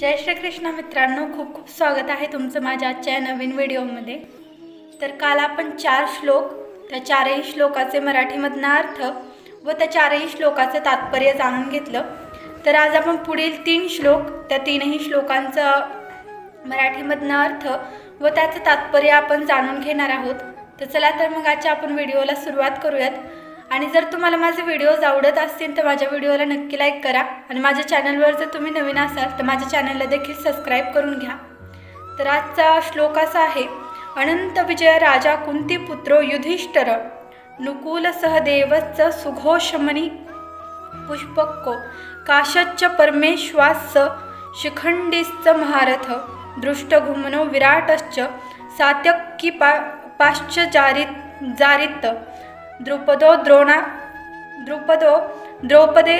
जय श्रीकृष्ण मित्रांनो खूप खूप स्वागत आहे तुमचं माझ्या आजच्या नवीन व्हिडिओमध्ये. तर काल आपण चार श्लोक त्या चारही श्लोकाचे मराठीमधनं अर्थ व त्या चारही श्लोकाचं तात्पर्य जाणून घेतलं. तर आज आपण पुढील तीन श्लोक त्या तीनही श्लोकांचं मराठीमधनं अर्थ व त्याचं तात्पर्य आपण जाणून घेणार आहोत. तर चला तर मग आजच्या आपण व्हिडिओला सुरुवात करूयात. आणि जर तुम्हाला माझे व्हिडिओज आवडत असतील तर माझ्या व्हिडिओला नक्की लाईक करा. आणि माझ्या चॅनलवर जर तुम्ही नवीन असाल तर माझ्या चॅनलला देखील सबस्क्राईब करून घ्या. तर आजचा श्लोक असा आहे अनंत विजय राजा कुंतीपुत्रो युधिष्ठर नुकूल सहदेवच सुघोषमणी पुष्पक्को काशच्च परमेश्वास शिखंडीश्च महारथ दृष्टघुमनो विराटश्च सात्यकी पा पाश्च जारित जारित द्रुपदो द्रोणा द्रुपदो द्रौपदे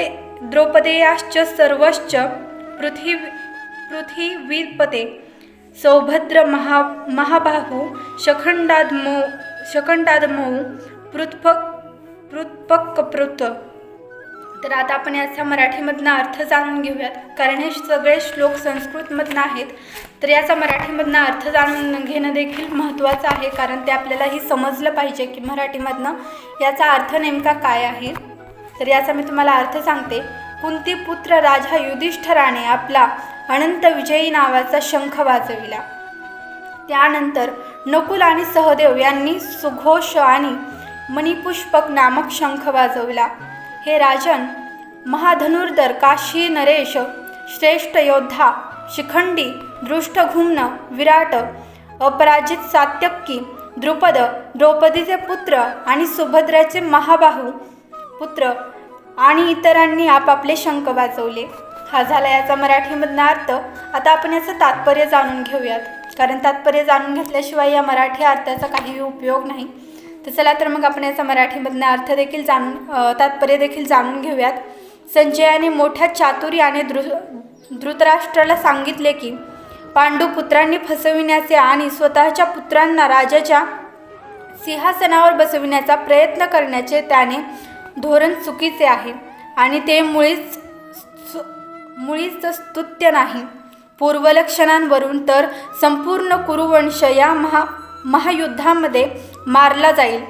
द्रौपदेयाश्च सर्वश्च पृथ्वी पृथिवीपते सौभद्र महा महाबाहू शखंडाद्मो शखंडाद्मौ पृथ्पक पृथ्पकपृत तर आता आपण याचा मराठीमधनं अर्थ जाणून घेऊयात. कारण हे सगळे श्लोक संस्कृतमधनं आहेत. तर याचा मराठीमधनं अर्थ जाणून घेणं देखील महत्त्वाचं आहे. कारण ते आपल्याला ही समजलं पाहिजे की मराठीमधनं याचा अर्थ नेमका काय आहे. तर याचा मी तुम्हाला अर्थ सांगते. कुंती पुत्र राजा युधिष्ठराने आपला अनंत विजयी नावाचा शंख वाजविला. त्यानंतर नकुल आणि सहदेव यांनी सुघोष आणि मणिपुष्पक नामक शंख वाजवला. हे राजन महाधनुर्धर काशी नरेश श्रेष्ठ योद्धा शिखंडी दृष्टघुम्न विराट अपराजित सात्यक्की द्रुपद द्रौपदीचे पुत्र आणि सुभद्राचे महाबाहू पुत्र आणि इतरांनी आपापले शंख वाजवले हा झाला याचा मराठीमधला अर्थ. आता आपण याचं तात्पर्य जाणून घेऊयात. कारण तात्पर्य जाणून घेतल्याशिवाय या मराठी अर्थाचा काहीही उपयोग नाही. तर चला तर मग आपण याचा मराठीमधला अर्थ देखील जाणून तात्पर्य देखील जाणून घेऊयात. संजयाने मोठ्या चातुर्याने धृ धृतराष्ट्राला सांगितले की पांडू पुत्रांनी फसविण्याचे आणि स्वतःच्या पुत्रांना राजाच्या सिंहासनावर बसविण्याचा प्रयत्न करण्याचे त्याने धोरण चुकीचे आहे आणि ते मुळीच सु- मुळीच स्तुत्य नाही. पूर्वलक्षणांवरून तर संपूर्ण कुरुवंश या महा महायुद्धामध्ये मारला जाईल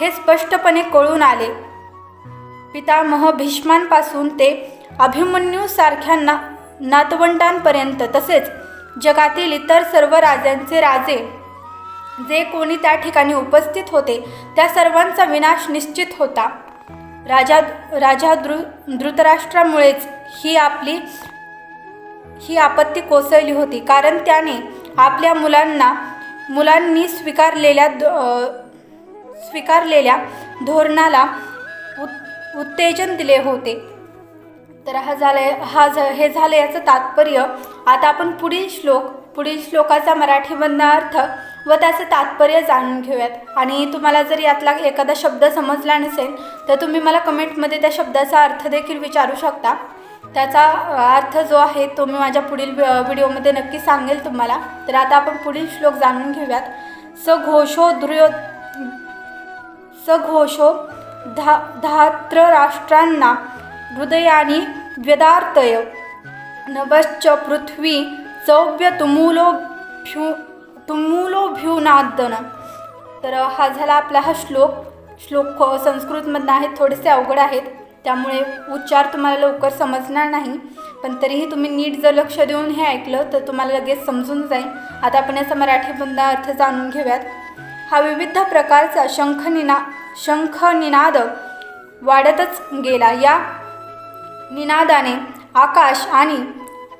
हे स्पष्टपणे कळून आले. पितामह भीष्मांपासून ते अभिमन्यूसारख्या ना नातवंडांपर्यंत तसेच जगातील इतर सर्व राजांचे राजे जे कोणी त्या ठिकाणी उपस्थित होते त्या सर्वांचा विनाश निश्चित होता. राजा राजा द्रु धृतराष्ट्रामुळेच ही आपली ही आपत्ती कोसळली होती कारण त्याने आपल्या मुलांना मुलांनी स्वीकारलेल्या स्वीकारलेल्या धोरणाला उत उत्तेजन दिले होते. तर हा झालं हा झ हे झालं याचं तात्पर्य आता आपण पुढील श्लोक पुढील श्लोकाचा मराठीमधनं अर्थ व त्याचं तात्पर्य जाणून घेऊयात. आणि तुम्हाला जर यातला एखादा शब्द समजला नसेल तर तुम्ही मला कमेंटमध्ये त्या शब्दाचा अर्थ देखील विचारू शकता. त्याचा अर्थ जो आहे तो मी माझ्या पुढील व्हिडिओमध्ये नक्की सांगेल तुम्हाला. तर आता आपण पुढील श्लोक जाणून घेऊयात. स घोषो दुर्यो स घोषो धा धात्र राष्ट्रांना हृदयानी व्यदार्थय. नभश्च पृथ्वी चौव्य तुमूलो भ्यू तुमुलोभ्युनादन तर हा झाला आपला हा श्लोक. श्लोक संस्कृतमधनं आहेत थोडेसे अवघड आहेत. त्यामुळे उच्चार तुम्हाला लवकर समजणार नाही. पण तरीही तुम्ही नीट जर लक्ष देऊन हे ऐकलं तर तुम्हाला लगेच समजून जाईल. आता आपण याचा मराठीमधला अर्थ जाणून घेऊयात. हा विविध प्रकारचा शंखनिना शंखनिनाद वाढतच गेला. या निनादाने आकाश आणि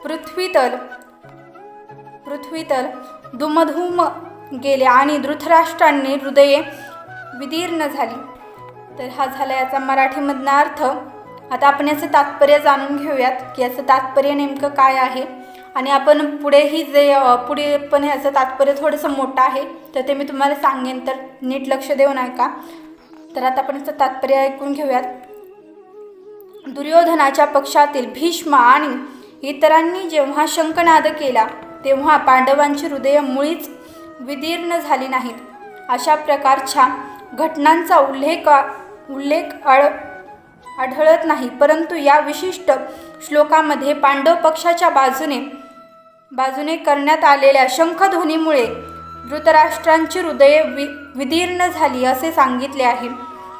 पृथ्वीतल पृथ्वीतल दुमधूम गेले आणि धृतराष्ट्रांनी हृदये विदीर्ण झाली. तर हा झाला याचा मराठीमधला अर्थ. आता आपण याचं तात्पर्य जाणून घेऊयात की याचं तात्पर्य नेमकं काय आहे. आणि आपण पुढेही जे पुढे पण याचं तात्पर्य थोडंसं मोठं आहे तर ते मी तुम्हाला सांगेन तर नीट लक्ष देऊन ऐका. तर आता आपण याचं तात्पर्य ऐकून घेऊयात. दुर्योधनाच्या पक्षातील भीष्म आणि इतरांनी जेव्हा शंखनाद केला तेव्हा पांडवांची हृदय मुळीच विदीर्ण झाली नाहीत. अशा प्रकारच्या घटनांचा उल्लेख उल्लेख आळ आढळत नाही परंतु या विशिष्ट श्लोकामध्ये पांडव पक्षाच्या बाजूने बाजूने करण्यात आलेल्या शंखध्वनीमुळे धृतराष्ट्रांची हृदये वि विदीर्ण झाली असे सांगितले आहे.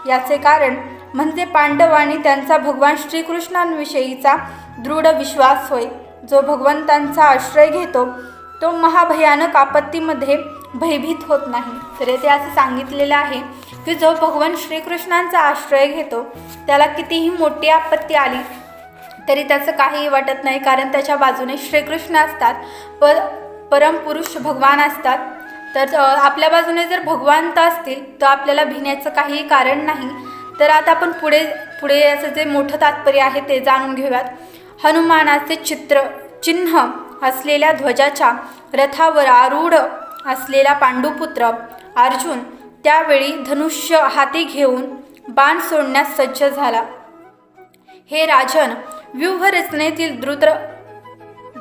याचे कारण म्हणजे पांडव आणि त्यांचा भगवान श्रीकृष्णांविषयीचा दृढ विश्वास होय. जो भगवंतांचा आश्रय घेतो तो महाभयानक आपत्तीमध्ये भयभीत होत नाही. तर येथे असे सांगितलेलं आहे की जो भगवान श्रीकृष्णांचा आश्रय घेतो त्याला कितीही मोठी आपत्ती आली तरी त्याचं काहीही वाटत नाही कारण त्याच्या बाजूने श्रीकृष्ण असतात पर परमपुरुष भगवान असतात. तर आपल्या बाजूने जर भगवंत असतील तर आपल्याला भिण्याचं काहीही कारण नाही. तर आता आपण पुढे पुढे याचं जे मोठं तात्पर्य आहे ते जाणून घेऊयात. हनुमानाचे चित्र चिन्ह असलेल्या ध्वजाच्या रथावर आरूढ असलेला पांडुपुत्र अर्जुन त्यावेळी धनुष्य हाती घेऊन बाण सोडण्यास सज्ज झाला. हे राजन व्यूहरचनेतील द्रुत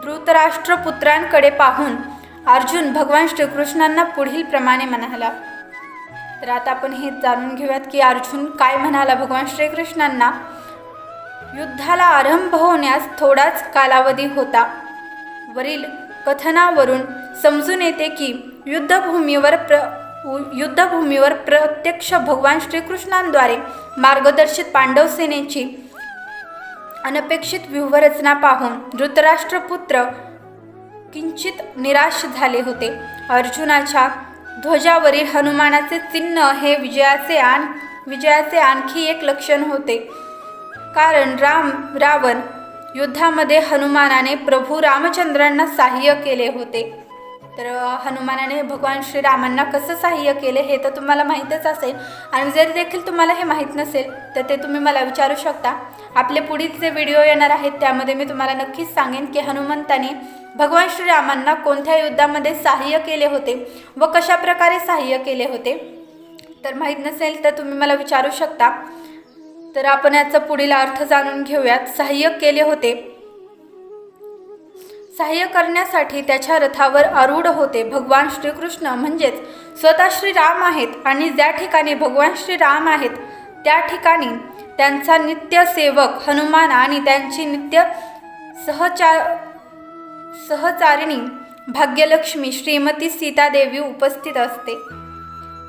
धृतराष्ट्रपुत्रांकडे पाहून अर्जुन भगवान श्रीकृष्णांना पुढील प्रमाणे म्हणाला. तर आता आपण हे जाणून घेऊयात की अर्जुन काय म्हणाला भगवान श्रीकृष्णांना. युद्धाला आरंभ होण्यास थोडाच कालावधी होता. वरील कथनावरून समजून येते की युद्धभूमीवर प्र युद्धभूमीवर प्रत्यक्ष भगवान श्रीकृष्णांद्वारे मार्गदर्शित पांडव सेनेची अनपेक्षित व्यूहरचना पाहून धृतराष्ट्रपुत्र किंचित निराश झाले होते. अर्जुनाच्या ध्वजावरील हनुमानाचे चिन्ह हे विजयाचे आण विजयाचे आणखी एक लक्षण होते. कारण राम रावण युद्धामध्ये हनुमानाने प्रभू रामचंद्रांना सहाय्य केले होते. तर हनुमानाने भगवान श्रीरामांना कसं सहाय्य केले हे तर तुम्हाला माहीतच असेल. आणि जर देखील तुम्हाला हे माहीत नसेल तर ते तुम्ही मला विचारू शकता. आपले पुढील जे व्हिडिओ येणार आहेत त्यामध्ये मी तुम्हाला नक्कीच सांगेन की हनुमंताने भगवान श्रीरामांना कोणत्या युद्धामध्ये सहाय्य केले होते व कशा प्रकारे सहाय्य केले होते. तर माहीत नसेल तर तुम्ही मला विचारू शकता. तर आपण याचा पुढील अर्थ जाणून घेऊयात. सहाय्य केले होते. सहाय्य करण्यासाठी त्याच्या रथावर आरूढ होते. भगवान श्रीकृष्ण म्हणजेच स्वतः श्रीराम आहेत आणि ज्या ठिकाणी भगवान श्रीराम आहेत त्या ठिकाणी त्यांचा नित्य सेवक हनुमान आणि त्यांची नित्य सहचा सहचारिणी भाग्यलक्ष्मी श्रीमती सीतादेवी उपस्थित असते.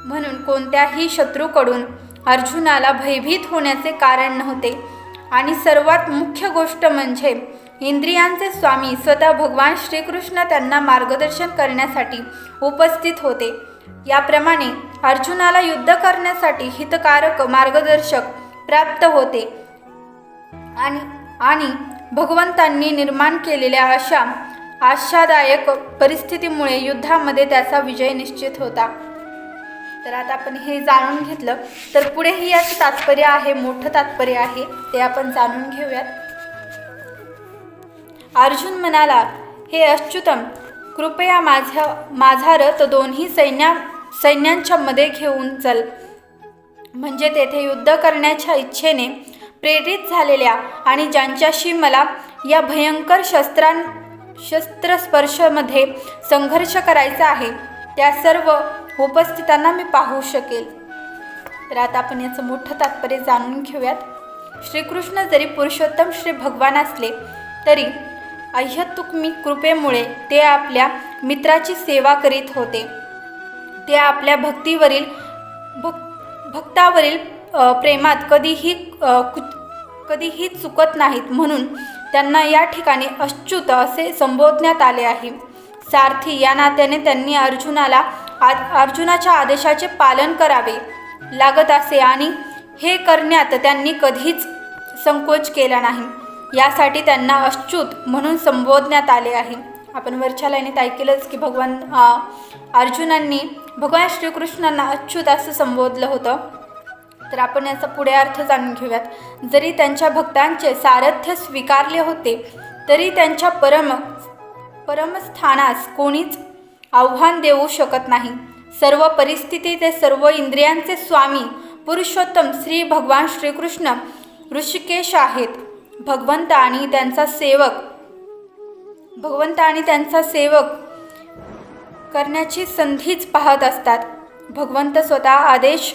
म्हणून कोणत्याही शत्रूकडून अर्जुनाला भयभीत होण्याचे कारण नव्हते. आणि सर्वात मुख्य गोष्ट म्हणजे इंद्रियांचे स्वामी स्वतः भगवान श्रीकृष्ण त्यांना मार्गदर्शन करण्यासाठी उपस्थित होते. याप्रमाणे अर्जुनाला युद्ध करण्यासाठी हितकारक मार्गदर्शक प्राप्त होते. आणि आणि भगवंतांनी निर्माण केलेल्या अशा आशादायक परिस्थितीमुळे युद्धामध्ये त्याचा विजय निश्चित होता. तर आता आपण हे जाणून घेतलं. तर पुढेही याचं तात्पर्य आहे मोठं तात्पर्य आहे ते आपण जाणून घेऊयात. अर्जुन म्हणाला हे अच्युतम कृपया माझ्या माझा रथ दोन्ही सैन्या सैन्यांच्या मध्ये घेऊन चल. म्हणजे तेथे युद्ध करण्याच्या इच्छेने प्रेरित झालेल्या आणि ज्यांच्याशी मला या भयंकर शस्त्रां शस्त्रस्पर्शमध्ये संघर्ष करायचा आहे त्या सर्व उपस्थितांना मी पाहू शकेल. तर आता आपण याचं मोठं तात्पर्य जाणून घेऊयात. श्रीकृष्ण जरी पुरुषोत्तम श्री भगवान असले तरी अह्यतुकमी कृपेमुळे ते आपल्या मित्राची सेवा करीत होते. ते आपल्या भक्तीवरील भक् भक्तावरील प्रेमात कधीही कु- कधीही चुकत नाहीत म्हणून त्यांना या ठिकाणी अच्युत असे संबोधण्यात आले आहे. सारथी या नात्याने त्यांनी अर्जुनाला आ अर्जुनाच्या आदेशाचे पालन करावे लागत असे आणि हे करण्यात त्यांनी कधीच संकोच केला नाही. यासाठी त्यांना अच्युत म्हणून संबोधण्यात आले आहे. आपण वरच्या लाईनीत ऐकलंच की भगवान अर्जुनांनी भगवान श्रीकृष्णांना अच्युत असं संबोधलं होतं. तर आपण याचा पुढे अर्थ जाणून घेऊयात. जरी त्यांच्या भक्तांचे सारथ्य स्वीकारले होते तरी त्यांच्या परम परमस्थानास कोणीच आव्हान देऊ शकत नाही. सर्व परिस्थिती ते सर्व इंद्रियांचे स्वामी पुरुषोत्तम श्री भगवान श्रीकृष्ण ऋषिकेश आहेत. भगवंत आणि त्यांचा सेवक भगवंत आणि त्यांचा सेवक करण्याची संधीच पाहत असतात. भगवंत स्वतः आदेश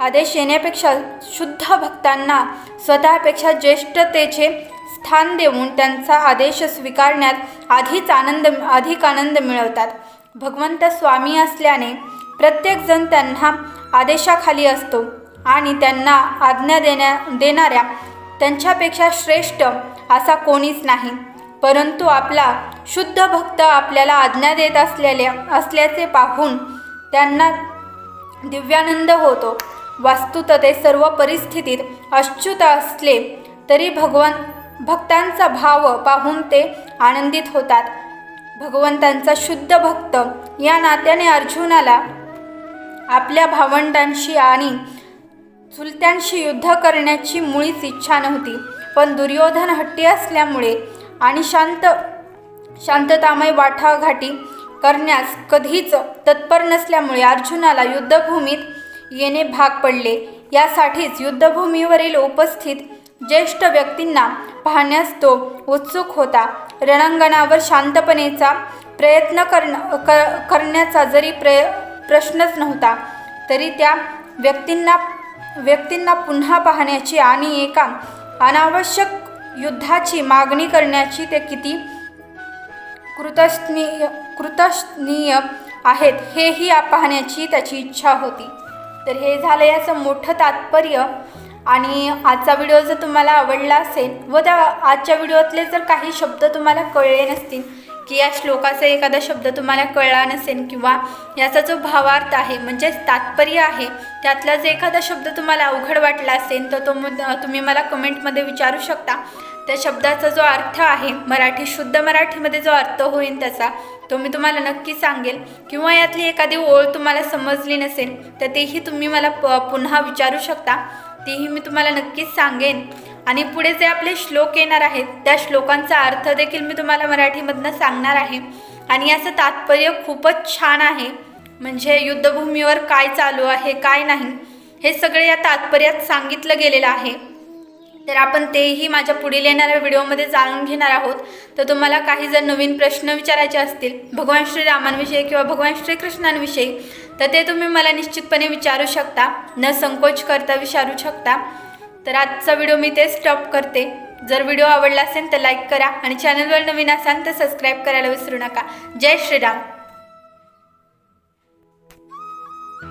आदेश येण्यापेक्षा शुद्ध भक्तांना स्वतःपेक्षा ज्येष्ठतेचे स्थान देऊन त्यांचा आदेश स्वीकारण्यात आधीच आनंद अधिक आनंद मिळवतात. भगवंत स्वामी असल्याने प्रत्येकजण त्यांना आदेशाखाली असतो आणि त्यांना आज्ञा देण्या देणाऱ्या त्यांच्यापेक्षा श्रेष्ठ असा कोणीच नाही. परंतु आपला शुद्ध भक्त आपल्याला आज्ञा देत असलेल्या असल्याचे पाहून त्यांना दिव्यानंद होतो. वास्तुत ते सर्व परिस्थितीत अच्युत असले तरी भगवान भक्तांचा भाव पाहून ते आनंदित होतात. भगवंतांचा शुद्ध भक्त या नात्याने अर्जुनाला आपल्या भावंडांशी आणि चुलत्यांशी युद्ध करण्याची मुळीच इच्छा नव्हती पण दुर्योधन हट्टी असल्यामुळे आणि शांत शांततामय वाटाघाटी करण्यास कधीच तत्पर नसल्यामुळे अर्जुनाला युद्धभूमीत येणे भाग पडले. यासाठीच युद्धभूमीवरील उपस्थित ज्येष्ठ व्यक्तींना पाहण्यास तो उत्सुक होता. रणांगणावर शांतपणेचा प्रयत्न करण क करण्याचा जरी प्रय प्रश्नच नव्हता तरी त्या व्यक्तींना व्यक्तींना पुन्हा पाहण्याची आणि एका अनावश्यक युद्धाची मागणी करण्याची ते किती कृतज्ञ कृतज्ञ आहेत हेही पाहण्याची त्याची इच्छा होती. तर हे झालं याचं मोठं तात्पर्य. आणि आजचा व्हिडिओ जर तुम्हाला आवडला असेल व त्या आजच्या व्हिडिओतले जर काही शब्द तुम्हाला कळले नसतील की या श्लोकाचा एखादा शब्द तुम्हाला कळला नसेल किंवा याचा जो भावार्थ आहे म्हणजेच तात्पर्य आहे त्यातला जर एखादा शब्द तुम्हाला अवघड वाटला असेल तर तो तुम्ही मला कमेंटमध्ये विचारू शकता. त्या शब्दाचा जो अर्थ आहे मराठी शुद्ध मराठीमध्ये जो अर्थ होईल त्याचा तो मी तुम्हाला नक्की सांगेल. किंवा यातली एखादी ओळ तुम्हाला समजली नसेल तर तेही तुम्ही मला प पुन्हा विचारू शकता. तेही मी तुम्हाला नक्कीच सांगेन. आणि पुढे जे आपले श्लोक येणार आहेत त्या श्लोकांचा अर्थ देखील मी तुम्हाला मराठीमधनं सांगणार आहे. आणि याचं तात्पर्य खूपच छान आहे. म्हणजे युद्धभूमीवर काय चालू आहे काय नाही हे सगळे या तात्पर्यात सांगितलं गेलेलं आहे. तर आपण तेही माझ्या पुढील येणाऱ्या व्हिडिओमध्ये जाणून घेणार आहोत. तर तुम्हाला काही जर नवीन प्रश्न विचारायचे असतील भगवान श्रीरामांविषयी किंवा भगवान श्रीकृष्णांविषयी तर ते तुम्ही मला निश्चितपणे विचारू शकता. न संकोच करता विचारू शकता. तर आजचा व्हिडिओ मी ते स्टॉप करते. जर व्हिडिओ आवडला असेल तर लाईक करा आणि चॅनलवर नवीन असाल तर सबस्क्राईब करायला विसरू नका. जय श्रीराम.